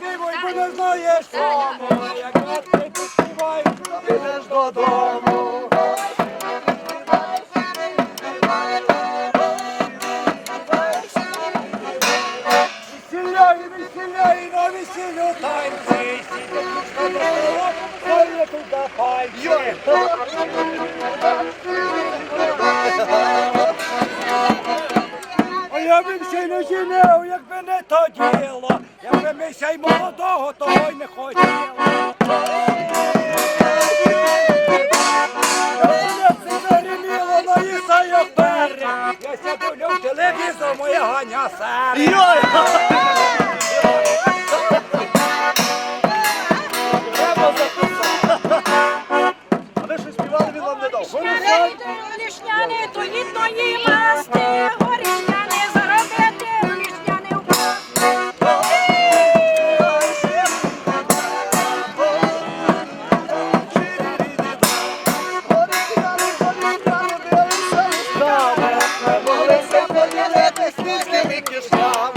Заспівай, бо не знаєш кому, як ти поспівай, підеш додому. Весіляй, весіляй, на весіллю танці, сіти, що дорога, туди пальці. Я б ще не жінив, якби не то діло, якби ми ще й молодого, того й не мої сайопери, я ся дивлю в телевізор, моя ганя серце. Йой! Треба записати. А 감사합니다.